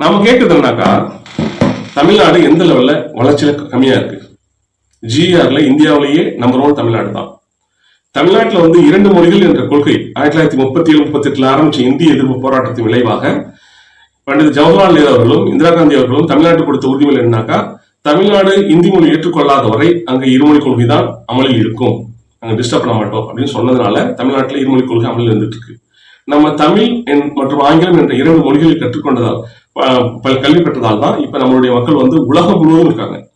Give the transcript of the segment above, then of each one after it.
நாம கேட்குறது தமிழ்நாடு எந்த லெவல்ல வளர்ச்சியில கம்மியா இருக்கு? ஜிஆர்ல இந்தியாவிலேயே நம்பர் ஒன் தமிழ்நாடு தான். தமிழ்நாட்டில் வந்து இரண்டு மொழிகள் என்ற கொள்கை ஆயிரத்தி தொள்ளாயிரத்தி முப்பத்தி ஏழு முப்பத்தி எட்டுல ஆரம்பிச்ச இந்திய எதிர்ப்பு போராட்டத்தின் விளைவாக பண்டித ஜவஹர்லால் நேரு அவர்களும் இந்திரா காந்தி அவர்களும் தமிழ்நாட்டு கொடுத்த உறுதிமொழி என்னன்னாக்கா தமிழ்நாடு இந்தி மொழி ஏற்றுக்கொள்ளாத வரை அங்க இருமொழி கொள்கை தான் அமலில் இருக்கும். அங்க டிஸ்டர்ப் பண்ண மாட்டோம் அப்படின்னு சொன்னதுனால தமிழ்நாட்டில் இருமொழி கொள்கை அமலில் இருந்துட்டு இருக்கு. நம்ம தமிழ் என்- மற்றும் ஆங்கிலம் என்ற இரண்டு மொழிகளை கற்றுக்கொண்டதால் பல கல்வி பெற்றதால் தான் இப்ப நம்மளுடைய மக்கள் வந்து உலகம் முழுவதும் இருக்காங்க.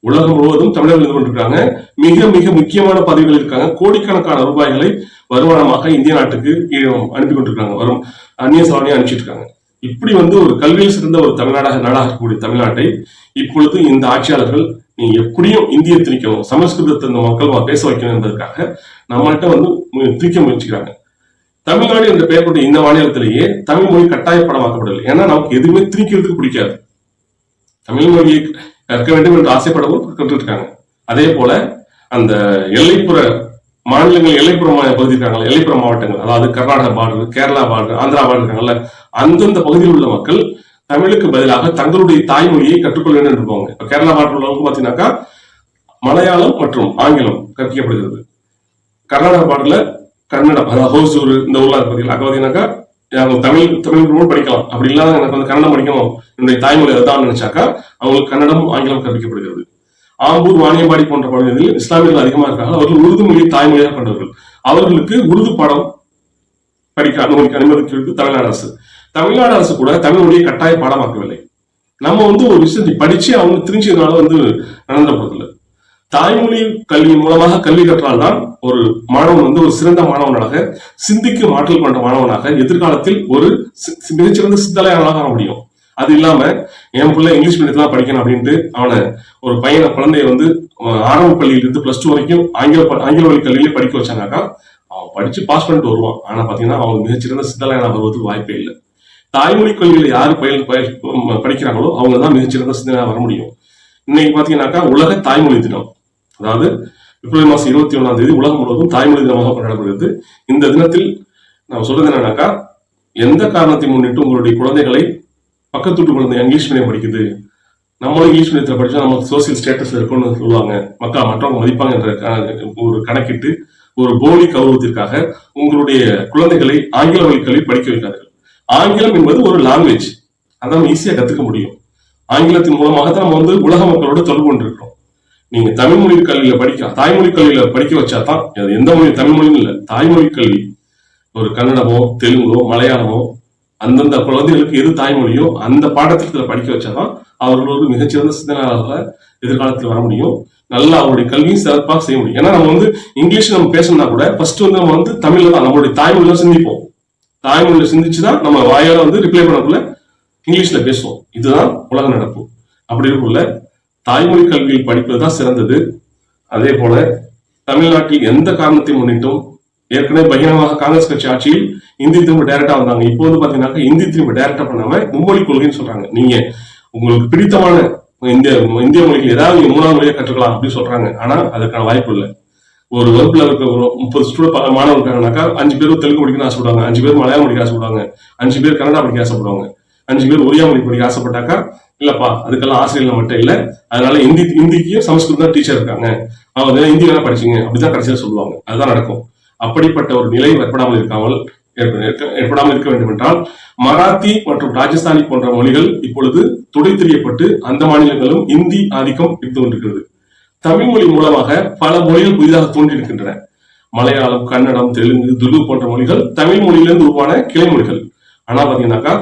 உலகம் முழுவதும் தமிழர்கள் இருந்து கொண்டிருக்காங்க. மிக மிக முக்கியமான பதவிகள் இருக்காங்க. கோடிக்கணக்கான ரூபாய்களை வருமானமாக இந்திய நாட்டுக்கு அனுப்பி கொண்டிருக்காங்க. வரும் அந்நிய சவாலையும் அனுப்பிச்சிட்டு இருக்காங்க. இப்படி வந்து ஒரு கல்வியில் சிறந்த ஒரு தமிழ்நாடாக நாடாக இருக்கக்கூடிய தமிழ்நாட்டை இப்பொழுது இந்த ஆட்சியாளர்கள் நீ எப்படியும் இந்திய திணிக்கணும் சமஸ்கிருதத்தை இந்த மக்கள் பேச வைக்கணும் என்பதற்காக நம்மள்கிட்ட வந்து திணிக்க முயற்சிக்கிறாங்க. தமிழ்நாடு என்ற பெயர் கொண்ட இந்த மாநிலத்திலேயே தமிழ் மொழி கட்டாயப்படமாக்கப்படவில்லை ஏன்னா நமக்கு எதுவுமே திணிக்கிறதுக்கு பிடிக்காது. தமிழ் மொழியை கற்க வேண்டும் என்று ஆசைப்படவும் கற்றுட்டு இருக்காங்க அதே போல அந்த எல்லைப்புற மாநிலங்கள் எல்லைப்புற பகுதி இருக்காங்கல்ல எல்லைப்புற மாவட்டங்கள் அதாவது Karnataka border Kerala border Andhra border இருக்காங்கல்ல அந்தந்த பகுதியில் உள்ள மக்கள் தமிழுக்கு பதிலாக தங்களுடைய தாய்மொழியை கற்றுக்கொள்ள வேண்டும் என்று இருப்பாங்க. இப்ப கேரளா பார்டர் உள்ளவங்க பார்த்தீங்கன்னாக்கா மலையாளம் மற்றும் ஆங்கிலம் கற்பிக்கப்படுகிறது. கர்நாடக பார்டர்ல கன்னடம் அதாவது ஹோசூர் இந்த ஊர்ல இருக்கு பாத்தீங்களா? அங்க பாத்தீங்கன்னாக்கா அவங்க தமிழ் தமிழ் கூட படிக்கலாம். அப்படி இல்லாத எனக்கு வந்து கன்னடம் படிக்கணும். என்னுடைய தாய்மொழி அதுதான் நினைச்சாக்கா அவங்களுக்கு கன்னடம் ஆங்கிலம் கற்பிக்கப்படுகிறது. ஆம்பூர் வாணியம்பாடி போன்ற பகுதிகளில் இஸ்லாமியர்கள் அதிகமாக இருக்காங்க. அவர்கள் உருது மொழியை தாய்மொழியாக கொண்டவர்கள். அவர்களுக்கு உருது பாடம் படிக்க அனுமதிக்க அனுமதிக்கிறது தமிழ்நாடு அரசு. தமிழ்நாடு அரசு கூட தமிழ் மொழியை கட்டாய பாடமாக்கவில்லை. நம்ம வந்து ஒரு விஷயத்தை படிச்சு அவங்க திரிஞ்சதுனால வந்து நடந்த போறதில்லை. தாய்மொழி கல்வியின் மூலமாக கல்வி கற்றால்தான் ஒரு மாணவன் வந்து ஒரு சிறந்த மாணவனாக சிந்திக்கு மாற்றல் கொண்ட மாணவனாக எதிர்காலத்தில் ஒரு சி- மிகச்சிறந்த சித்தலையாளனாக வர முடியும். அது இல்லாம என் பிள்ளை இங்கிலீஷ் மீடியத்துல தான் படிக்கணும் அப்படின்ட்டு அவனை ஒரு பையனை குழந்தைய வந்து ஆரம்ப பள்ளியிலிருந்து பிளஸ் டூ வரைக்கும் ஆங்கில ப- ஆங்கில வழி கல்வியிலே படிக்க வச்சாங்கக்கா அவன் படிச்சு பாஸ் பண்ணிட்டு வருவான். ஆனா பாத்தீங்கன்னா அவன் மிகச்சிறந்த சித்தலையாளனாக வருவதற்கு வாய்ப்பே இல்லை. தாய்மொழி கல்வியில யாரு பயில் படிக்கிறாங்களோ அவங்க தான் மிகச்சிறந்த சிந்தனையாக வர முடியும். இன்னைக்கு பாத்தீங்கன்னாக்கா உலக தாய்மொழி தினம். அதாவது பிப்ரவரி மாசம் இருபத்தி ஒண்ணாம் தேதி உலகம் முழுவதும் தாய்மொழி தினமாக கொண்டாடப்படுகிறது. இந்த தினத்தில் நாம் சொல்றது என்னன்னாக்கா எந்த காரணத்தை முன்னிட்டு உங்களுடைய குழந்தைகளை பக்கத்து வீட்டு குழந்தை இங்கிலீஷ் மீடியம் படிக்குது? நம்மளும் இங்கிலீஷ் மீடியத்தில் படிச்சா நமக்கு சோசியல் ஸ்டேட்டஸ் இருக்கும்னு சொல்லுவாங்க. மக்கள் மற்றவங்க மதிப்பாங்க என்ற ஒரு கணக்கிட்டு ஒரு போலி கௌரவத்திற்காக உங்களுடைய குழந்தைகளை ஆங்கில வழி கல்வி படிக்க வைக்காதீர்கள். ஆங்கிலம் என்பது ஒரு லாங்குவேஜ் அதை நம்ம ஈஸியா கத்துக்க முடியும். ஆங்கிலத்தின் மூலமாக தான் நம்ம வந்து உலக மக்களோட தொடர்பு கொண்டிருக்கிறோம். நீங்க தமிழ் மொழி கல்வியில படிக்க தாய்மொழி கல்வியில படிக்க வச்சா தான் அது எந்த மொழி தமிழ் மொழின்னு இல்லை. தாய்மொழி கல்வி ஒரு கன்னடமோ தெலுங்கோ மலையாளமோ அந்தந்த குழந்தைகளுக்கு எது தாய்மொழியோ அந்த பாடத்திட்டத்தில் படிக்க வச்சாதான் அவர்கள் ஒரு மிகச்சிறந்த சிந்தனையாளர்கள எதிர்காலத்தில் வர முடியும். நல்லா அவருடைய கல்வியும் சிறப்பாக செய்ய முடியும். ஏன்னா நம்ம வந்து இங்கிலீஷ் நம்ம பேசணும்னா கூட ஃபர்ஸ்ட் வந்து நம்ம வந்து தமிழ்ல தான் நம்மளுடைய தாய்மொழியில சிந்திப்போம். தாய்மொழியில சிந்திச்சு தான் நம்ம வாயால வந்து ரிப்ளை பண்ணக்குள்ள இங்கிலீஷ்ல பேசுவோம். இதுதான் உலக நடப்பு. அப்படி இருக்குள்ள தாய்மொழி கல்வியில் படிப்பது தான் சிறந்தது. அதே போல தமிழ்நாட்டில் எந்த காரணத்தை முன்னிட்டும் ஏற்கனவே பகிரங்கமாக காங்கிரஸ் கட்சி ஆட்சியில் இந்தி திரும்ப டைரக்டா வந்தாங்க. இப்போ வந்து பாத்தீங்கன்னா இந்தி திரும்ப டைரக்டா பண்ணாம மும்மொழி கொள்கைன்னு சொல்றாங்க. நீங்க உங்களுக்கு பிடித்தமான இந்திய இந்திய மொழிகள் ஏதாவது மூணாவது மொழியை கற்றுக்கலாம் அப்படின்னு சொல்றாங்க. ஆனா அதுக்கான வாய்ப்பு இல்லை. ஒரு வகுப்புல இருக்க ஒரு முப்பது ஸ்டூடெண்ட் மாணவர் இருக்காங்கனாக்கா அஞ்சு பேர் தெலுங்கு படிக்கணும்னு ஆசைப்படுவாங்க. அஞ்சு பேர் மலையாளம் படிக்க ஆசைப்படுவாங்க. அஞ்சு பேர் கன்னடா படிக்க ஆசைப்படுவாங்க. அஞ்சு பேர் ஒரியா மொழி படிக்க ஆசைப்பட்டாக்கா இல்லப்பா அதுக்கெல்லாம் ஆசிரியர்கள் மட்டும் இல்ல. அதனால ஹிந்தி ஹிந்திக்கு சமஸ்கிருதம் டீச்சர் இருக்காங்க. அவங்க வந்து ஹிந்தி வேணா படிச்சீங்க? அப்படிதான் கடைசியில் சொல்லுவாங்க. அதுதான் நடக்கும். அப்படிப்பட்ட ஒரு நிலை ஏற்படாமல் இருக்காமல் ஏற்படாமல் இருக்க வேண்டும் என்றால் மராத்தி மற்றும் ராஜஸ்தானி போன்ற மொழிகள் இப்பொழுது துடை தெரியப்பட்டு அந்த மாநிலங்களும் இந்தி ஆதிக்கம் இருந்து கொண்டிருக்கிறது. தமிழ் மொழி மூலமாக பல மொழிகள் புதிதாக தோன்றியிருக்கின்றன. மலையாளம் கன்னடம் தெலுங்கு துலு போன்ற மொழிகள் தமிழ் மொழியிலிருந்து உருவான கிளை மொழிகள். ஆனா பாத்தீங்கன்னாக்கா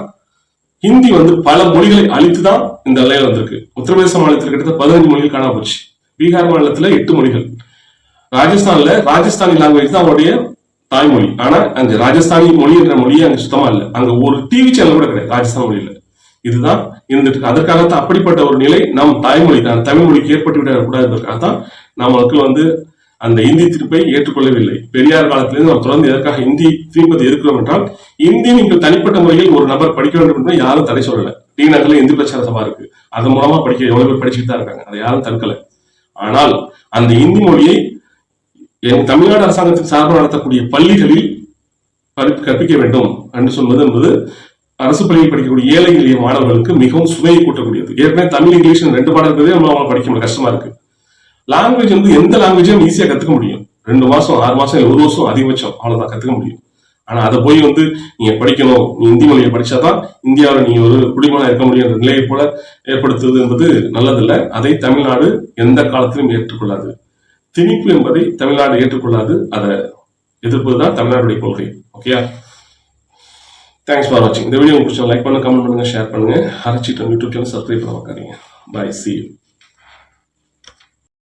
ஹிந்தி வந்து பல மொழிகளை அழித்து தான் இந்த நிலையில வந்திருக்கு. உத்தரப்பிரதேச மாநிலத்தில் கிட்டத்தட்ட பதினஞ்சு மொழிகள் காணாம போச்சு பீகார் மாநிலத்துல எட்டு மொழிகள். ராஜஸ்தான்ல ராஜஸ்தானி லாங்குவேஜ் தான் அவருடைய தாய்மொழி. ஆனா அந்த ராஜஸ்தானி மொழி என்ற மொழியே அங்க சுத்தமா இல்லை. அங்க ஒரு டிவி சேனல் கூட கிடையாது ராஜஸ்தான் மொழியில. இதுதான் இருந்துட்டு அதற்காகத்தான் அப்படிப்பட்ட ஒரு நிலை நம் தாய்மொழி தான் தமிழ் மொழிக்கு ஏற்பட்டு விடக்கூடாது என்பதற்காகத்தான் நமக்கு வந்து அந்த இந்தி தீர்ப்பை ஏற்றுக்கொள்ளவில்லை. பெரியார் காலத்திலிருந்து நாம் தொடர்ந்து எதற்காக இந்தி தீர்ப்பது இருக்கிறோம் என்றால் இந்தி நீங்கள் தனிப்பட்ட முறையில் ஒரு நபர் படிக்க வேண்டும் என்று யாரும் தடை சொல்லல. டி. நகர்ல இந்தி பிரச்சார சபா இருக்கு. அதன் மூலமா படிக்க எவ்வளவு பேர் படிச்சுட்டு தான் இருக்காங்க. அதை யாரும் தடுக்கல. ஆனால் அந்த இந்தி மொழியை என் தமிழ்நாடு அரசாங்கத்தின் சார்பாக நடத்தக்கூடிய பள்ளிகளில் கற்பிக்க வேண்டும் என்று சொல்வது என்பது அரசு பள்ளியில் படிக்கக்கூடிய ஏழை எளிய மாணவர்களுக்கு மிகவும் சுமையை கூட்டக்கூடியது. ஏற்கனவே தமிழ் இங்கிலீஷ் ரெண்டு பாடம் இருக்கிறதே படிக்க கஷ்டமா இருக்கு. லாங்குவேஜ் வந்து எந்த லாங்குவேஜையும் ஈஸியா கத்துக்க முடியும். ரெண்டு மாசம் ஆறு மாசம் இல்லை ஒரு வருஷம் அதிகபட்சம் அவ்வளவுதான் கத்துக்க முடியும். ஆனா அதை போய் வந்து நீங்க படிக்கணும் நீ இந்தி மொழியை படிச்சாதான் இந்தியாவில் நீ ஒரு குடிமகனா இருக்க முடியும் என்ற நிலையை போல ஏற்படுத்துவது என்பது நல்லதில்லை. அதை தமிழ்நாடு எந்த காலத்திலும் ஏற்றுக்கொள்ளாது. திணிப்பு என்பதை தமிழ்நாடு ஏற்றுக்கொள்ளாது. அதை எதிர்ப்பது தான் தமிழ்நாடுடைய கொள்கை. ஓகேயா தேங்க்ஸ் ஃபார் வாட்சிங் இந்த வீடியோ உங்களுக்கு லைக் பண்ணுங்க கமெண்ட் பண்ணுங்க ஷேர் பண்ணுங்க. ஹரச்சிட்டம் யூடியூப் சேனல் சப்ஸ்கிரைப் பண்ண வைக்காதீங்க பாய் சி யூ